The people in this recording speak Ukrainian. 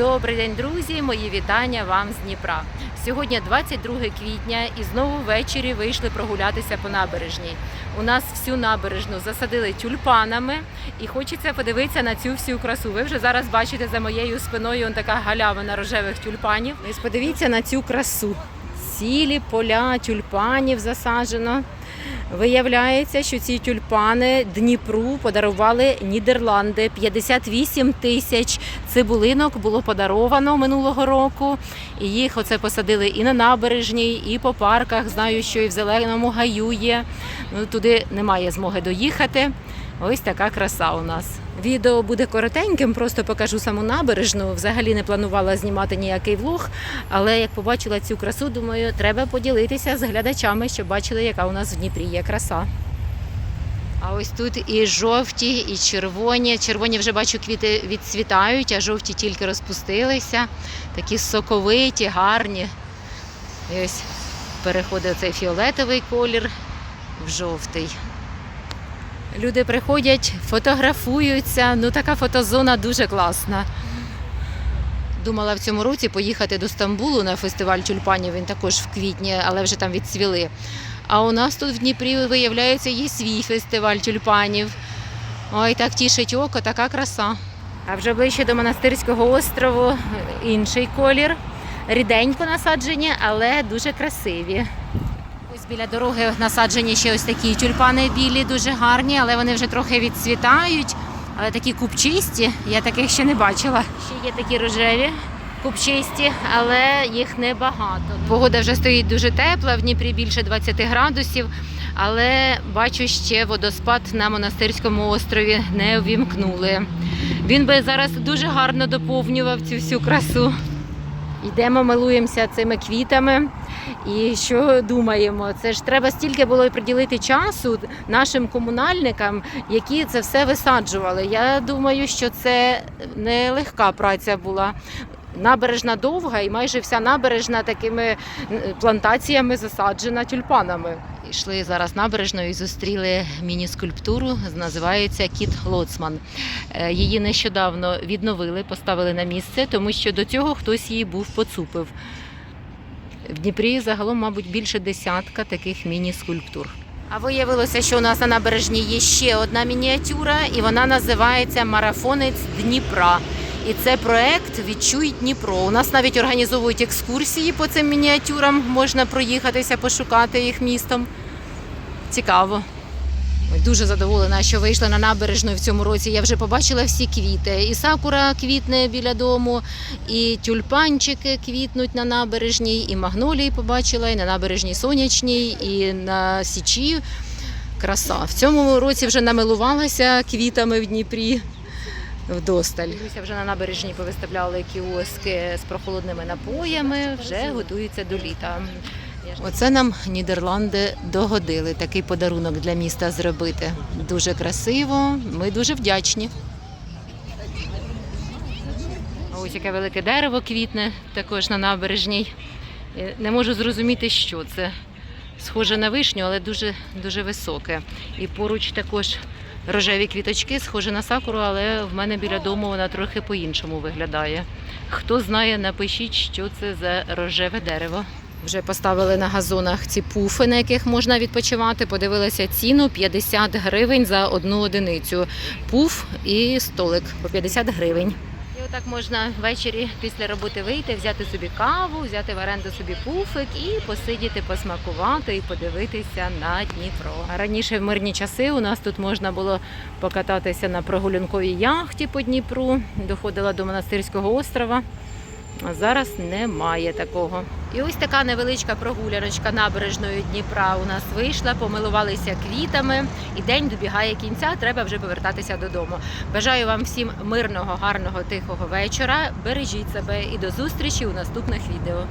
Добрий день, друзі! Мої вітання вам з Дніпра. Сьогодні 22 квітня і знову ввечері вийшли прогулятися по набережній. У нас всю набережну засадили тюльпанами і хочеться подивитися на цю всю красу. Ви вже зараз бачите за моєю спиною така галявина рожевих тюльпанів. Подивіться на цю красу. Цілі поля тюльпанів засаджено. Виявляється, що ці тюльпани Дніпру подарували Нідерланди. 58 тисяч цибулинок було подаровано минулого року. І їх оце посадили і на набережній, і по парках. Знаю, що і в зеленому гаю є. Ну туди немає змоги доїхати. Ось така краса у нас. Відео буде коротеньким, просто покажу саму набережну. Взагалі не планувала знімати ніякий влог, але як побачила цю красу, думаю, треба поділитися з глядачами, щоб бачили, яка у нас в Дніпрі є краса. А ось тут і жовті, і червоні. Червоні вже бачу, квіти відцвітають, а жовті тільки розпустилися. Такі соковиті, гарні. І ось переходить цей фіолетовий колір в жовтий. Люди приходять, фотографуються. Ну така фотозона дуже класна. Думала в цьому році поїхати до Стамбулу на фестиваль тюльпанів. Він також в квітні, але вже там відцвіли. А у нас тут в Дніпрі, виявляється, є свій фестиваль тюльпанів. Ой, так тішить око, така краса. А вже ближче до монастирського острову інший колір. Ріденько насаджені, але дуже красиві. Біля дороги насаджені ще ось такі тюльпани білі, дуже гарні, але вони вже трохи відцвітають. Але такі купчисті, я таких ще не бачила. Ще є такі рожеві, купчисті, але їх небагато. Погода вже стоїть дуже тепла, в Дніпрі більше 20 градусів. Але бачу ще водоспад на монастирському острові не увімкнули. Він би зараз дуже гарно доповнював цю всю красу. Йдемо, милуємося цими квітами. І що думаємо? Це ж треба стільки було приділити часу нашим комунальникам, які це все висаджували. Я думаю, що це не легка праця була. Набережна довга, і майже вся набережна такими плантаціями засаджена тюльпанами. Йшли зараз набережною і зустріли міні-скульптуру, називається Кіт Лоцман. Е, Її нещодавно відновили, поставили на місце, тому що до цього хтось її був поцупив. В Дніпрі загалом, мабуть, більше десятка таких міні-скульптур. А виявилося, що у нас на набережні є ще одна мініатюра, і вона називається Марафонець Дніпра. І це проект Відчуй Дніпро. У нас навіть організовують екскурсії по цим мініатюрам. Можна проїхатися, пошукати їх містом. Цікаво. Ой, Дуже задоволена, що вийшла на набережну в цьому році. Я вже побачила всі квіти. І сакура квітне біля дому, і тюльпанчики квітнуть на набережній, і магнолії побачила, і на набережній сонячній, і на січі. Краса. В цьому році вже намилувалася квітами в Дніпрі. Вдосталь. Дивлюся, вже на набережні повиставляли кіоски з прохолодними напоями, вже готуються до літа. Оце нам Нідерланди догодили такий подарунок для міста зробити. Дуже красиво. Ми дуже вдячні. Ось яке велике дерево квітне також на набережній. Е, Не можу зрозуміти, що це. Схоже на вишню, але дуже, дуже високе. І поруч також рожеві квіточки, схоже на сакуру, але в мене біля дому вона трохи по-іншому виглядає. Хто знає, напишіть, що це за рожеве дерево. Вже поставили на газонах ці пуфи, на яких можна відпочивати. Подивилися ціну 50 гривень за одну одиницю. Пуф і столик по 50 гривень. І отак можна ввечері після роботи вийти, взяти собі каву, взяти в оренду собі пуфик і посидіти, посмакувати і подивитися на Дніпро. Раніше в мирні часи у нас тут можна було покататися на прогулянковій яхті по Дніпру, доходила до монастирського острова. А зараз немає такого. І ось така невеличка прогуляночка набережною Дніпра у нас вийшла, помилувалися квітами, і день добігає кінця, треба вже повертатися додому. Бажаю вам всім мирного, гарного, тихого вечора. Бережіть себе і до зустрічі у наступних відео.